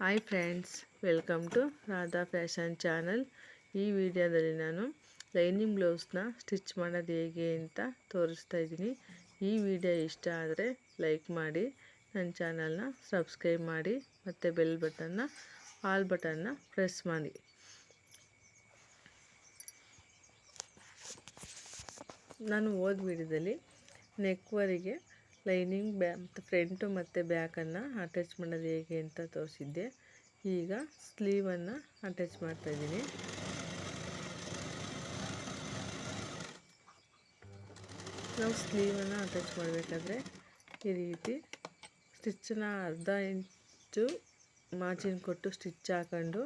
Hi friends welcome to Radha fashion channel ಈ ವಿಡಿಯೋದಲ್ಲಿ ನಾನು ಲೈನಿಂಗ್ ಬ್ಲೌಸ್ನ ಸ್ಟಿಚ್ ಮಾಡೋದು ಹೇಗೆ ಅಂತ ತೋರಿಸ್ತಾ ಇದ್ದೀನಿ. ಈ ವಿಡಿಯೋ ಇಷ್ಟ ಆದರೆ ಲೈಕ್ ಮಾಡಿ, ನನ್ನ ಚಾನಲ್ನ ಸಬ್ಸ್ಕ್ರೈಬ್ ಮಾಡಿ, ಮತ್ತು ಬೆಲ್ ಬಟನ್ನ, ಆಲ್ ಬಟನ್ನ ಪ್ರೆಸ್ ಮಾಡಿ. ನಾನು ಓದ್ ವಿಡಿಯೋದಲ್ಲಿ ನೆಕ್ವರಿಗೆ ಲೈನಿಂಗ್ ಬ್ಯಾ ಫ್ರಂಟು ಮತ್ತು ಬ್ಯಾಕನ್ನು ಅಟ್ಯಾಚ್ ಮಾಡೋದು ಹೇಗೆ ಅಂತ ತೋರಿಸಿದ್ದೆ. ಈಗ ಸ್ಲೀವನ್ನು ಅಟ್ಯಾಚ್ ಮಾಡ್ತಾಯಿದ್ದೀನಿ ನಾವು ಸ್ಲೀವನ್ನು ಅಟ್ಯಾಚ್ ಮಾಡಬೇಕಾದ್ರೆ ಈ ರೀತಿ ಸ್ಟಿಚ್ಚನ್ನ ಅರ್ಧ ಇಂಚು ಮಾರ್ಜಿನ್ ಕೊಟ್ಟು ಸ್ಟಿಚ್ ಹಾಕೊಂಡು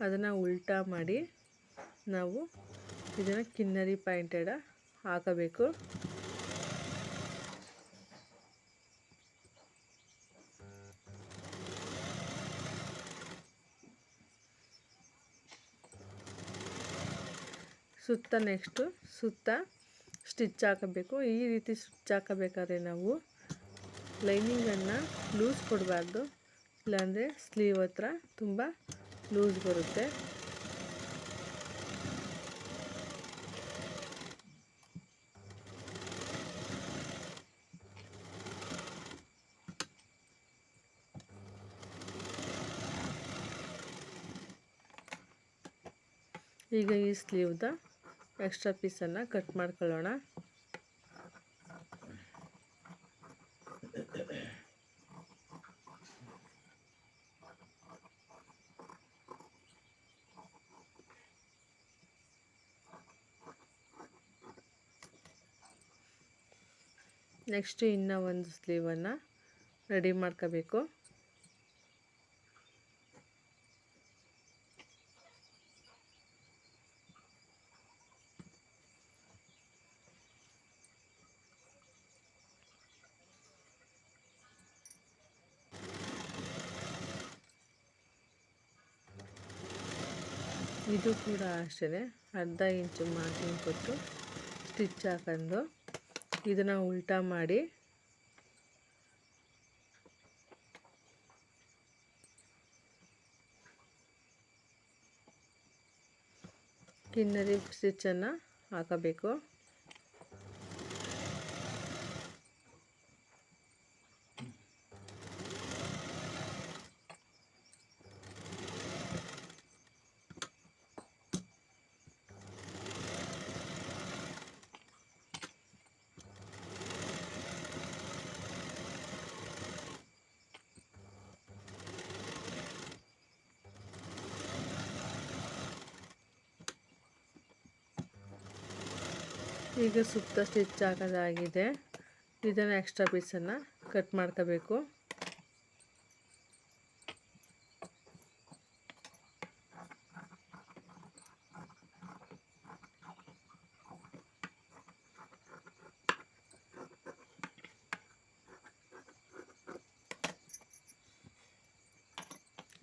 ಅದನ್ನು ಉಲ್ಟಾ ಮಾಡಿ ನಾವು ಇದನ್ನು ಕಿನ್ನರಿ ಪಾಯಿಂಟೆಡ ಹಾಕಬೇಕು. ಸುತ್ತ ನೆಕ್ಸ್ಟು ಸುತ್ತ ಸ್ಟಿಚ್ ಹಾಕಬೇಕು. ಈ ರೀತಿ ಸ್ಟಿಚ್ ಹಾಕಬೇಕಾದ್ರೆ ನಾವು ಲೈನಿಂಗನ್ನು ಲೂಸ್ ಕೊಡಬಾರ್ದು. ಇಲ್ಲಾಂದರೆ ಸ್ಲೀವ್ ಹತ್ರ ತುಂಬ ಲೂಸ್ ಬರುತ್ತೆ. ಈಗ ಈ ಸ್ಲೀವ್ದ ಎಕ್ಸ್ಟ್ರಾ ಪೀಸನ್ನು ಕಟ್ ಮಾಡ್ಕೊಳ್ಳೋಣ. ನೆಕ್ಸ್ಟ್ ಇನ್ನೂ ಒಂದು ಸ್ಲೀವನ್ನು ರೆಡಿ ಮಾಡ್ಕೋಬೇಕು. ಇದು ಕೂಡ ಅಷ್ಟೇ ಅರ್ಧ ಇಂಚು ಮಾರ್ಜಿನ್ ಕೊಟ್ಟು ಸ್ಟಿಚ್ ಹಾಕೊಂಡು ಇದನ್ನು ಉಲ್ಟಾ ಮಾಡಿ ಕಿನ್ನರಿ ಸ್ಟಿಚ್ಚನ್ನು ಹಾಕಬೇಕು. ಈಗ ಸುತ್ತ ಸ್ಟಿಚ್ ಹಾಕೋದಾಗಿದೆ. ಇದನ್ನು ಎಕ್ಸ್ಟ್ರಾ ಪೀಸನ್ನು ಕಟ್ ಮಾಡ್ಕೋಬೇಕು.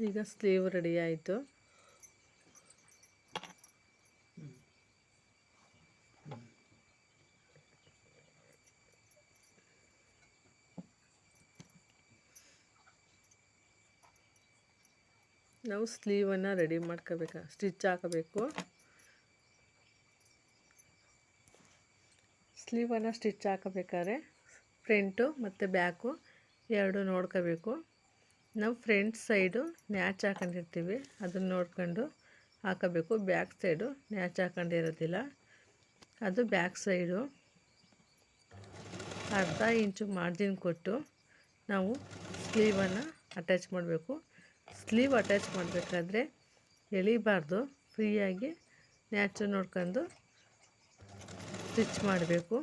ಈಗ ಸ್ಲೀವ್ ರೆಡಿ ಆಯಿತು. ನಾವು ಸ್ಲೀವನ್ನು ರೆಡಿ ಮಾಡ್ಕೋಬೇಕು, ಸ್ಟಿಚ್ ಹಾಕಬೇಕು. ಸ್ಲೀವನ್ನು ಸ್ಟಿಚ್ ಹಾಕಬೇಕಾದ್ರೆ ಫ್ರಂಟು ಮತ್ತು ಬ್ಯಾಕು ಎರಡು ನೋಡ್ಕೋಬೇಕು. ನಾವು ಫ್ರಂಟ್ ಸೈಡು ನ್ಯಾಚ್ ಹಾಕೊಂಡಿರ್ತೀವಿ, ಅದನ್ನು ನೋಡ್ಕೊಂಡು ಹಾಕಬೇಕು. ಬ್ಯಾಕ್ ಸೈಡು ನ್ಯಾಚ್ ಹಾಕೊಂಡಿರೋದಿಲ್ಲ, ಅದು ಬ್ಯಾಕ್ ಸೈಡು. ಅರ್ಧ ಇಂಚು ಮಾರ್ಜಿನ್ ಕೊಟ್ಟು ನಾವು ಸ್ಲೀವನ್ನು ಅಟ್ಯಾಚ್ ಮಾಡಬೇಕು. ಸ್ಲೀವ್ ಅಟ್ಯಾಚ್ ಮಾಡಬೇಕಾದ್ರೆ ಎಳಿಬಾರ್ದು. ಫ್ರೀಯಾಗಿ ನ್ಯಾಚು ನೋಡ್ಕೊಂಡು ಸ್ಟಿಚ್ ಮಾಡಬೇಕು.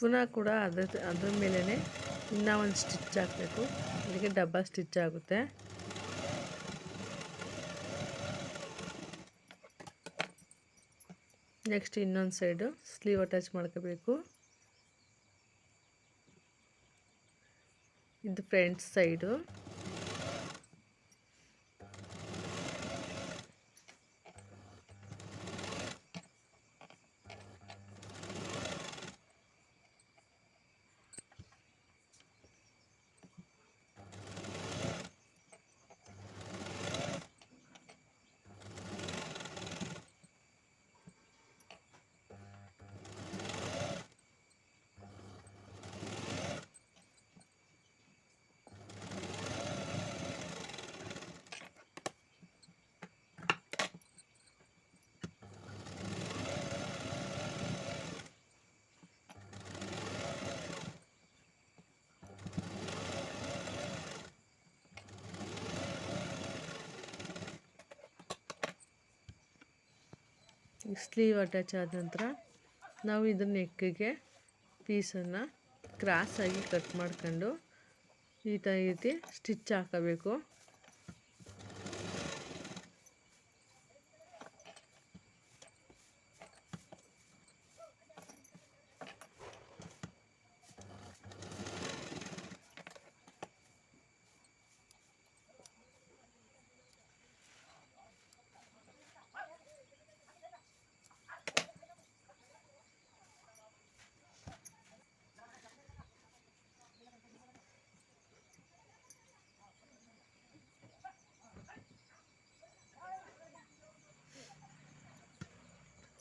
ಪುನಃ ಕೂಡ ಅದ್ರ ಅದ್ರ ಮೇಲೇ ಇನ್ನೂ ಒಂದು ಸ್ಟಿಚ್ ಹಾಕಬೇಕು. ಅದಕ್ಕೆ ಡಬ್ಬ ಸ್ಟಿಚ್ ಆಗುತ್ತೆ. ನೆಕ್ಸ್ಟ್ ಇನ್ನೊಂದು ಸೈಡು ಸ್ಲೀವ್ ಅಟ್ಯಾಚ್ ಮಾಡ್ಕೋಬೇಕು. ಇದು ಫ್ರಂಟ್ ಸೈಡು ಸ್ಲೀವ್ ಅಟ್ಯಾಚ್ ಆದ ನಂತರ ನಾವು ಇದ್ರ ನೆಕ್ಕಿಗೆ ಪೀಸನ್ನು ಕ್ರಾಸಾಗಿ ಕಟ್ ಮಾಡ್ಕೊಂಡು ಈ ರೀತಿ ಸ್ಟಿಚ್ ಹಾಕಬೇಕು.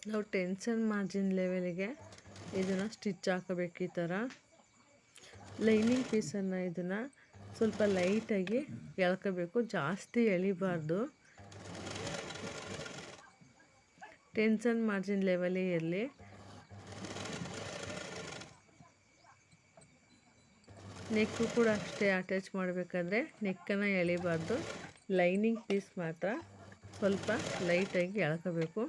ನಾವು ಟೆನ್ಷನ್ ಮಾರ್ಜಿನ್ ಲೆವೆಲ್ಗೆ ಇದನ್ನು ಸ್ಟಿಚ್ ಹಾಕಬೇಕು ಈ ಥರ. ಲೈನಿಂಗ್ ಪೀಸನ್ನು ಇದನ್ನು ಸ್ವಲ್ಪ ಲೈಟಾಗಿ ಎಳ್ಕೋಬೇಕು, ಜಾಸ್ತಿ ಎಳಿಬಾರ್ದು. ಟೆನ್ಷನ್ ಮಾರ್ಜಿನ್ ಲೆವೆಲೇ ಇರಲಿ. ನೆಕ್ಕು ಕೂಡ ಅಷ್ಟೇ ಅಟ್ಯಾಚ್ ಮಾಡಬೇಕಾದ್ರೆ ನೆಕ್ಕನ್ನು ಎಳಿಬಾರ್ದು. ಲೈನಿಂಗ್ ಪೀಸ್ ಮಾತ್ರ ಸ್ವಲ್ಪ ಲೈಟಾಗಿ ಎಳ್ಕೋಬೇಕು.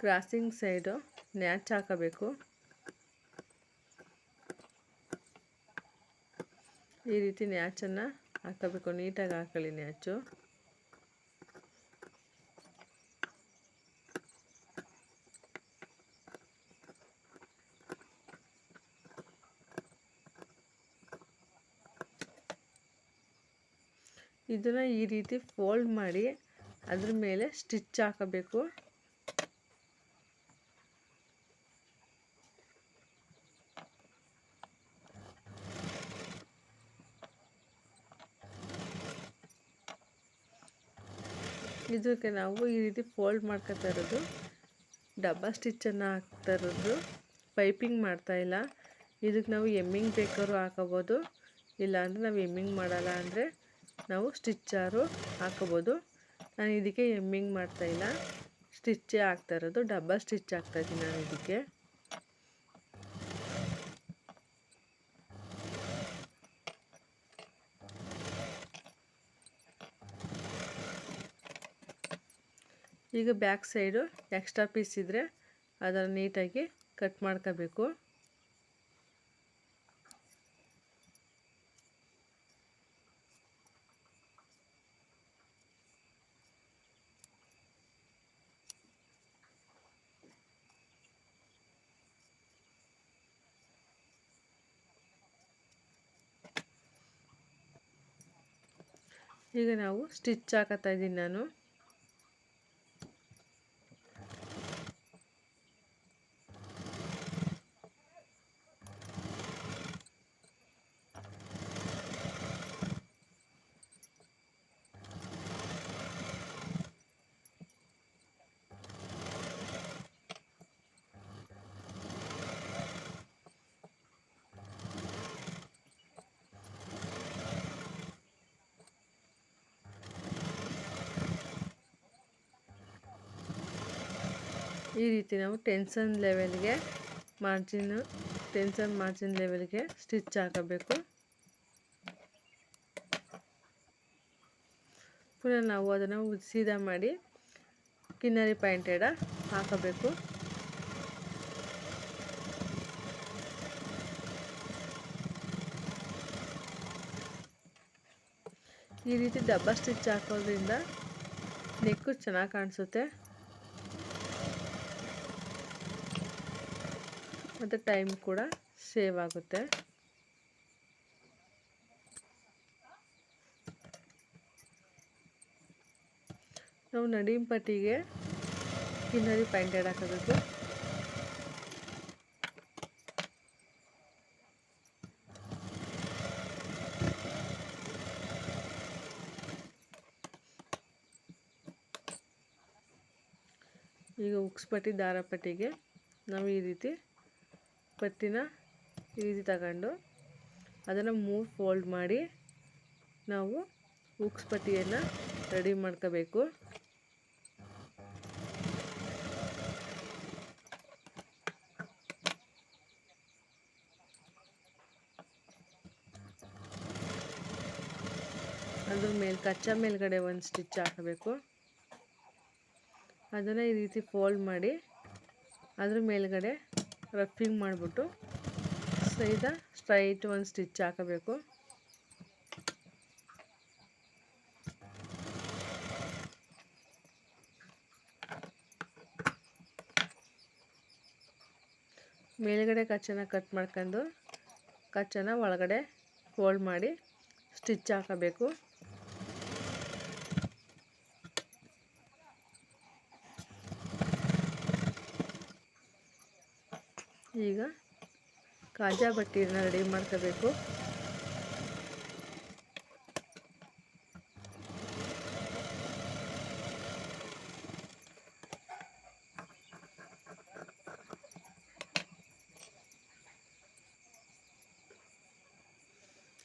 ಕ್ರಾಸಿಂಗ್ ಸೈಡು ನ್ಯಾಚ್ ಹಾಕಬೇಕು. ಈ ರೀತಿ ನ್ಯಾಚನ್ನು ಹಾಕಬೇಕು. ನೀಟಾಗಿ ಹಾಕೊಳ್ಳಿ ನ್ಯಾಚು ಇದನ್ನು ಈ ರೀತಿ ಫೋಲ್ಡ್ ಮಾಡಿ ಅದ್ರ ಮೇಲೆ ಸ್ಟಿಚ್ ಹಾಕಬೇಕು. ಇದಕ್ಕೆ ನಾವು ಈ ರೀತಿ ಫೋಲ್ಡ್ ಮಾಡ್ಕೊತಾ ಇರೋದು. ಡಬ್ಬ ಸ್ಟಿಚ್ಚನ್ನು ಹಾಕ್ತಾ ಇರೋದು. ಪೈಪಿಂಗ್ ಮಾಡ್ತಾಯಿಲ್ಲ ಇದಕ್ಕೆ ನಾವು ಎಮ್ಮಿಂಗ್ ಬೇಕಾದ್ರೂ ಹಾಕೋಬೋದು. ಇಲ್ಲಾಂದರೆ ನಾವು ಎಮ್ಮಿಂಗ್ ಮಾಡಲ್ಲ ಅಂದರೆ ನಾವು ಸ್ಟಿಚ್ಚಾರು ಹಾಕೋಬೋದು. ನಾನು ಇದಕ್ಕೆ ಎಮ್ಮಿಂಗ್ ಮಾಡ್ತಾಯಿಲ್ಲ ಸ್ಟಿಚ್ಚೇ ಹಾಕ್ತಾ ಇರೋದು. ಡಬ್ಬ ಸ್ಟಿಚ್ ಹಾಕ್ತಾಯಿದ್ದೀನಿ ನಾನು ಇದಕ್ಕೆ. ಈಗ ಬ್ಯಾಕ್ ಸೈಡು ಎಕ್ಸ್ಟ್ರಾ ಪೀಸ್ ಇದ್ದರೆ ಅದನ್ನು ನೀಟಾಗಿ ಕಟ್ ಮಾಡ್ಕೋಬೇಕು. ಈಗ ನಾವು ಸ್ಟಿಚ್ ಹಾಕತ್ತಾ ಇದ್ದೀನಿ ನಾನು. ಈ ರೀತಿ ನಾವು ಟೆನ್ಷನ್ ಲೆವೆಲ್ಗೆ ಮಾರ್ಜಿನ್, ಟೆನ್ಷನ್ ಮಾರ್ಜಿನ್ ಲೆವೆಲ್ಗೆ ಸ್ಟಿಚ್ ಹಾಕಬೇಕು. ಪುನಃ ನಾವು ಅದನ್ನು ಸೀದಾ ಮಾಡಿ ಕಿನ್ನರಿ ಪಾಯಿಂಟೆಡ ಹಾಕಬೇಕು. ಈ ರೀತಿ ಡಬ್ಬ ಸ್ಟಿಚ್ ಹಾಕೋದ್ರಿಂದ ನೆಕ್ಕು ಚೆನ್ನಾಗಿ ಕಾಣಿಸುತ್ತೆ. ಮತ್ತು ಟೈಮ್ ಕೂಡ ಸೇವ್ ಆಗುತ್ತೆ. ನಾವು ನಡೀಮ್ ಪಟ್ಟಿಗೆ ಕಿನ್ನರಿ ಪ್ಯಾಂಟೆಡ್ ಹಾಕಬೇಕು. ಈಗ ಉಕ್ಸ್ ಪಟ್ಟಿ ದಾರ ಪಟ್ಟಿಗೆ ನಾವು ಈ ರೀತಿ ಪಟ್ಟಿನ ಈ ರೀತಿ ತಗೊಂಡು ಅದನ್ನು ಮೂರು ಫೋಲ್ಡ್ ಮಾಡಿ ನಾವು ಉಕ್ಸ್ ಪಟ್ಟಿಯನ್ನು ರೆಡಿ ಮಾಡ್ಕೋಬೇಕು. ಅದ್ರ ಮೇಲೆ ಕಚ್ಚಾ ಮೇಲ್ಗಡೆ ಒಂದು ಸ್ಟಿಚ್ ಹಾಕಬೇಕು. ಅದನ್ನು ಈ ರೀತಿ ಫೋಲ್ಡ್ ಮಾಡಿ ಅದ್ರ ಮೇಲ್ಗಡೆ ರಫಿಂಗ್ ಮಾಡಿಬಿಟ್ಟು ಸೈದಾ ಸ್ಟ್ರೈಟ್ ಒಂದು ಸ್ಟಿಚ್ ಹಾಕಬೇಕು. ಮೇಲ್ಗಡೆ ಕಚ್ಚನ ಕಟ್ ಮಾಡ್ಕೊಂಡು ಕಚ್ಚನ ಒಳಗಡೆ ಫೋಲ್ಡ್ ಮಾಡಿ ಸ್ಟಿಚ್ ಹಾಕಬೇಕು. ಈಗ ಕಾಜಾ ಬಟ್ಟೆಯನ್ನು ರೆಡಿ ಮಾಡ್ಕೋಬೇಕು.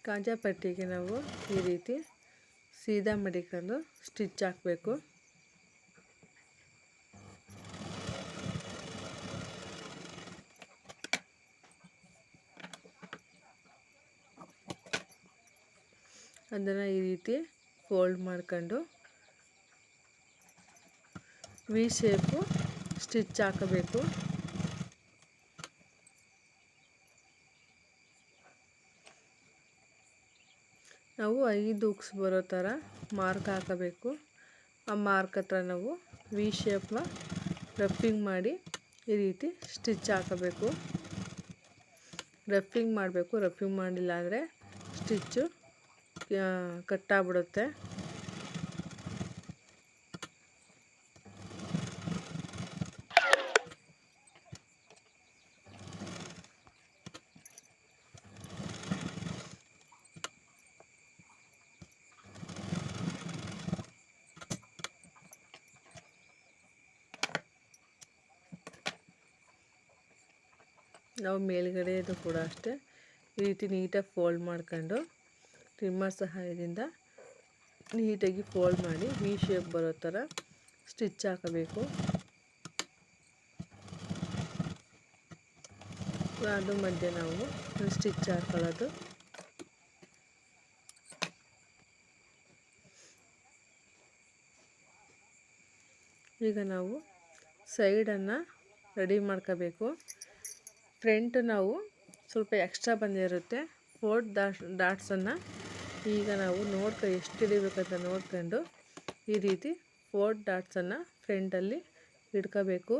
ಕಾಜಾ ಪಟ್ಟಿಗೆ ನಾವು ಈ ರೀತಿ ಸೀದಾ ಮಡಿಕೊಂಡು ಸ್ಟಿಚ್ ಹಾಕಬೇಕು. ಅದನ್ನು ಈ ರೀತಿ ಫೋಲ್ಡ್ ಮಾಡ್ಕೊಂಡು ವಿ ಶೇಪು ಸ್ಟಿಚ್ ಹಾಕಬೇಕು. ನಾವು ಐದು ಉಕ್ಸ್ ಬರೋ ಥರ ಮಾರ್ಕ್ ಹಾಕಬೇಕು. ಆ ಮಾರ್ಕ್ ಹತ್ರ ನಾವು ವಿ ಶೇಪ್ನ ರಫಿಂಗ್ ಮಾಡಿ ಈ ರೀತಿ ಸ್ಟಿಚ್ ಹಾಕಬೇಕು. ರಫಿಂಗ್ ಮಾಡಬೇಕು ರಫಿಂಗ್ ಮಾಡಿಲ್ಲ ಅಂದರೆ ಸ್ಟಿಚ್ಚು ಕಟ್ಟಾಗ್ಬಿಡುತ್ತೆ. ನಾವು ಮೇಲ್ಗಡೆದು ಕೂಡ ಅಷ್ಟೇ ಈ ರೀತಿ ನೀಟಾಗಿ ಫೋಲ್ಡ್ ಮಾಡ್ಕೊಂಡು ಟ್ರಿಮ್ಮರ್ ಸಹಾಯದಿಂದ ನೀಟಾಗಿ ಫೋಲ್ಡ್ ಮಾಡಿ ವಿ ಶೇಪ್ ಬರೋ ಥರ ಸ್ಟಿಚ್ ಹಾಕಬೇಕು. ಅದು ಮಧ್ಯೆ ನಾವು ಸ್ಟಿಚ್ ಹಾಕೊಳ್ಳೋದು. ಈಗ ನಾವು ಸೈಡನ್ನು ರೆಡಿ ಮಾಡ್ಕೋಬೇಕು. ಫ್ರಂಟ್ ನಾವು ಸ್ವಲ್ಪ ಎಕ್ಸ್ಟ್ರಾ ಬಂದಿರುತ್ತೆ. ಫೋರ್ಟ್ ಡಾಟ್ ಡಾಟ್ಸನ್ನು ಈಗ ನಾವು ನೋಡ್ಕೊ ಎಷ್ಟು ಹಿಡಿಬೇಕಂತ ನೋಡ್ಕೊಂಡು ಈ ರೀತಿ ಫೋರ್ ಡಾಟ್ಸನ್ನು ಫ್ರಂಟಲ್ಲಿ ಹಿಡ್ಕೋಬೇಕು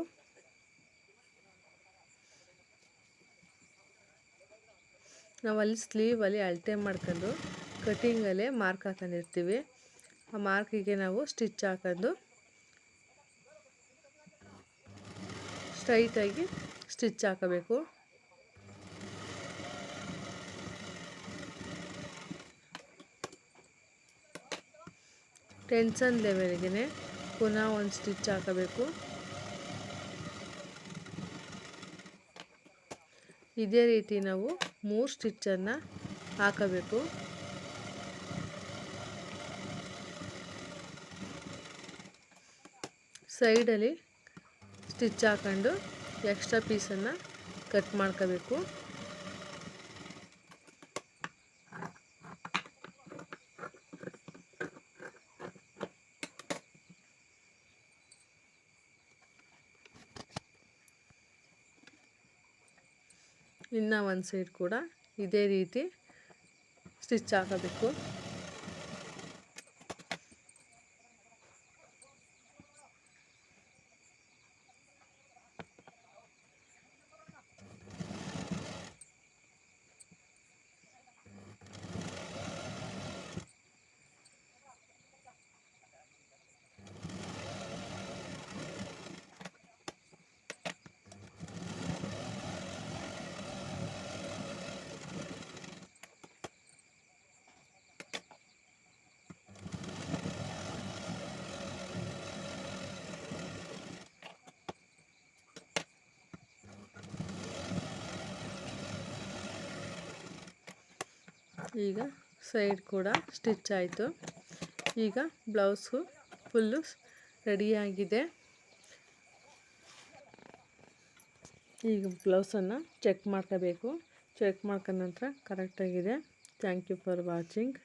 ನಾವಲ್ಲಿ ಸ್ಲೀವಲ್ಲಿ ಅಳತೆ ಮಾಡ್ಕೊಂಡು ಕಟ್ಟಿಂಗಲ್ಲೇ ಮಾರ್ಕ್ ಹಾಕೊಂಡಿರ್ತೀವಿ. ಆ ಮಾರ್ಕಿಗೆ ನಾವು ಸ್ಟಿಚ್ ಹಾಕೊಂಡು ಸ್ಟ್ರೈಟಾಗಿ ಸ್ಟಿಚ್ ಹಾಕಬೇಕು. ಟೆನ್ಷನ್ ಲೆವೆಲ್ಗೆ ಪುನಃ ಒಂದು ಸ್ಟಿಚ್ ಹಾಕಬೇಕು. ಇದೇ ರೀತಿ ನಾವು ಮೂರು ಸ್ಟಿಚ್ಚನ್ನು ಹಾಕಬೇಕು. ಸೈಡಲ್ಲಿ ಸ್ಟಿಚ್ ಹಾಕೊಂಡು ಎಕ್ಸ್ಟ್ರಾ ಪೀಸನ್ನು ಕಟ್ ಮಾಡ್ಕೋಬೇಕು. ಇನ್ನು ಒಂದು ಸೈಡ್ ಕೂಡ ಇದೇ ರೀತಿ ಸ್ಟಿಚ್ ಹಾಕಬೇಕು. ಈಗ ಸೈಡ್ ಕೂಡ ಸ್ಟಿಚ್ ಆಯಿತು. ಈಗ ಬ್ಲೌಸು ಫುಲ್ಲು ರೆಡಿಯಾಗಿದೆ ಈಗ ಬ್ಲೌಸನ್ನು ಚೆಕ್ ಮಾಡ್ಕೋಬೇಕು. ಚೆಕ್ ಮಾಡ್ಕೊಂಡ ನಂತರ ಕರೆಕ್ಟಾಗಿದೆ ಥ್ಯಾಂಕ್ ಯು ಫಾರ್ ವಾಚಿಂಗ್.